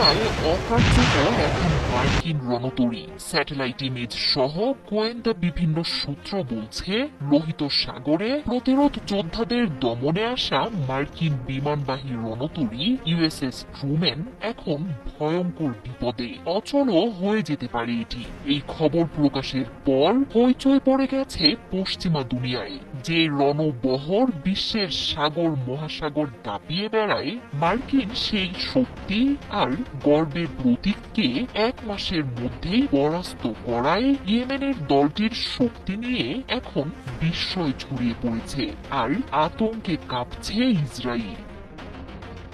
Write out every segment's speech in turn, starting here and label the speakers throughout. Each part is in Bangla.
Speaker 1: অকার্যকর এখন মার্কিন রণতরী স্যাটেলাইট ইমেজ সহ গোয়েন্দা বিভিন্ন সূত্র বলছে, লোহিত সাগরে প্রতিরোধ যোদ্ধাদের দমনে আসা মার্কিন বিমানবাহী রণতরী ইউএসএস ট্রুম্যান এখন ভয়ঙ্কর বিপদে। অচলও হয়ে যেতে পারে এটি। এই খবর প্রকাশের পর হইচই পড়ে গেছে পশ্চিমা দুনিয়ায়, যে রণবহর বিশ্বের সাগর মহাসাগর দাপিয়ে বেড়ায় মার্কিন সেই শক্তি আর গর্বের প্রতীককে এক মাসের মধ্যেই পরাস্ত করায় ইয়েমেনের দলটির শক্তি নিয়ে এখন বিস্ময় ছড়িয়ে পড়েছে। আর আতঙ্কে কাঁপছে ইসরায়েল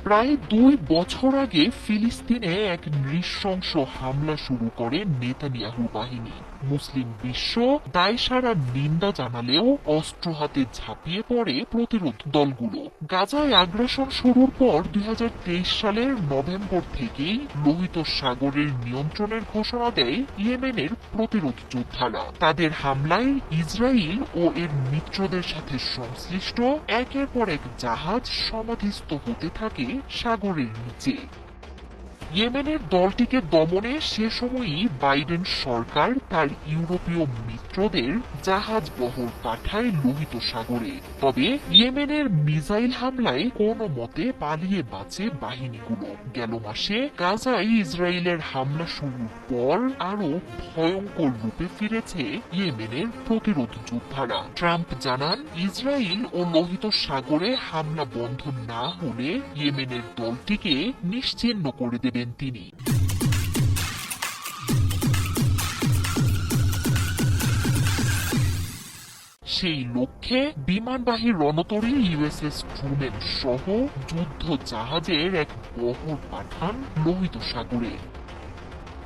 Speaker 1: প্রায় দুই বছর আগে ফিলিস্তিনে এক নৃশংস হামলা শুরু করে নেতানিয়াহু বাহিনী। মুসলিম বিশ্ব দায়সারা নিন্দা জানালেও অস্ত্র হাতে ঝাঁপিয়ে পড়ে প্রতিরোধ দলগুলো। গাজায় আগ্রাসন শুরুর পর দু হাজার তেইশ সালের নভেম্বর থেকেই লোহিত সাগরের নিয়ন্ত্রণের ঘোষণা দেয় ইয়েমেনের প্রতিরোধ যোদ্ধারা। তাদের হামলায় ইসরায়েল ও এর মিত্রদের সাথে সংশ্লিষ্ট একের পর এক জাহাজ সমাধিস্থ হতে থাকে সাগরের নিচে। ইয়েমেনের দলটিকে দমনে সে সময়ই বাইডেন সরকার তার ইউরোপীয় মিত্রদের জাহাজ বহর পাঠায় লোহিত সাগরে। তবে ইয়েমেনের মিসাইল হামলায় কোনো মতে পালিয়ে বাঁচে বাহিনীগুলো। গেল মাসে গাজায় ইসরায়েলের হামলা শুরুর পর আরও ভয়ঙ্কর রূপে ফিরেছে ইয়েমেনের প্রতিরোধ যোদ্ধারা। ট্রাম্প জানান, ইসরায়েল ও লোহিত সাগরে হামলা বন্ধ না হলে ইয়েমেনের দলটিকে নিশ্চিহ্ন করে দেবেন তিনি। সেই লক্ষ্যে বিমানবাহী রণতরী ইউএসএস ট্রুম্যান সহ যুদ্ধ জাহাজের এক বহর পাঠান লোহিত সাগরে।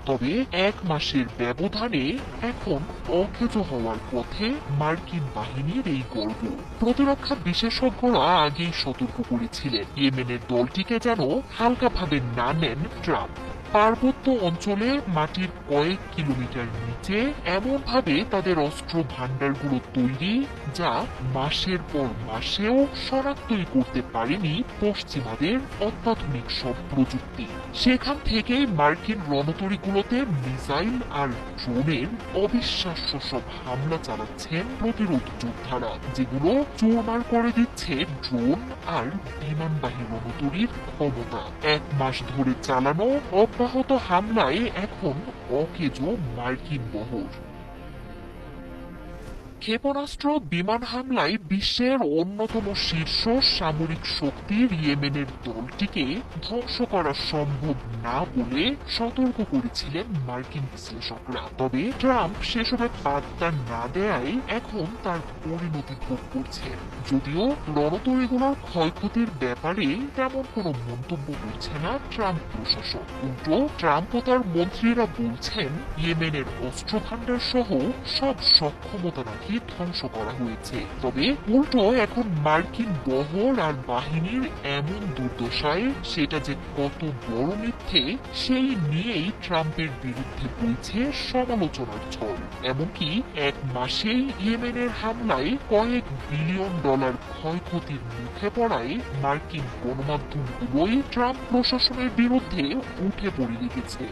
Speaker 1: তবে এক মাসের ব্যবধানে এখন অকেজ হওয়ার পথে মার্কিন বাহিনীর এই গর্ব। প্রতিরক্ষা বিশেষজ্ঞরা আগেই সতর্ক করেছিলেন। ইয়েমেনের দলটিকে যেন হালকাভাবে না নেন ট্রাম্প। পার্বত্য অঞ্চলে মাটির কয়েক কিলোমিটার নিচে এমনভাবে তাদের অস্ত্র ভান্ডারগুলো তৈরি যা মাসের পর মাসেও শনাক্তই করতে পারেনি পশ্চিমাদের অত্যাধুনিক সব প্রযুক্তি। সেখান থেকে মার্কিন রণতরীগুলোতে মিসাইল আর ড্রোনের অবিশ্বাস্য সব হামলা চালাচ্ছেন প্রতিরোধ যোদ্ধারা, যেগুলো চুরমার করে দিচ্ছে ড্রোন আর বিমানবাহী রণতরীর ক্ষমতা। এক মাস ধরে চালানো অব্যাহত হামলায় এখন অকেজো মার্কিন বহর। ক্ষেপণাস্ত্র বিমান হামলায় বিশ্বের অন্যতম শীর্ষ সামরিক শক্তির ইয়েমেনের দলটিকে ধ্বংস করা সম্ভব না বলে সতর্ক করেছিলেন মার্কিন বিশ্লেষকরা। তবে ট্রাম্প সেসবে পাত্তা না দেয়ায় এখন তার পরিণতি ভোগ করছেন। যদিও রণতরীগুলোর ক্ষয়ক্ষতির ব্যাপারে তেমন কোনো মন্তব্য করছে না ট্রাম্প প্রশাসন উল্টো, ট্রাম্প ও তার মন্ত্রীরা বলছেন, ইয়েমেনের অস্ত্রখান্ডার সহ সব সক্ষমতা নাকি ধ্বংস করা হয়েছে। তবে উল্টো এখন মার্কিন বহর আর বাহিনীর এমন দুর্দশায় সেটা যে কত বড় মিথ্যে, সেই নিয়েই ট্রাম্পের বিরুদ্ধে বইছে সমালোচনার ঝড়। এমনকি এক মাসেই ইয়েমেনের হামলায় কয়েক বিলিয়ন ডলার ক্ষয়ক্ষতির মুখে পড়ায় মার্কিন গণমাধ্যমগুলোই ট্রাম্প প্রশাসনের বিরুদ্ধে উঠে পড়ে লেগেছে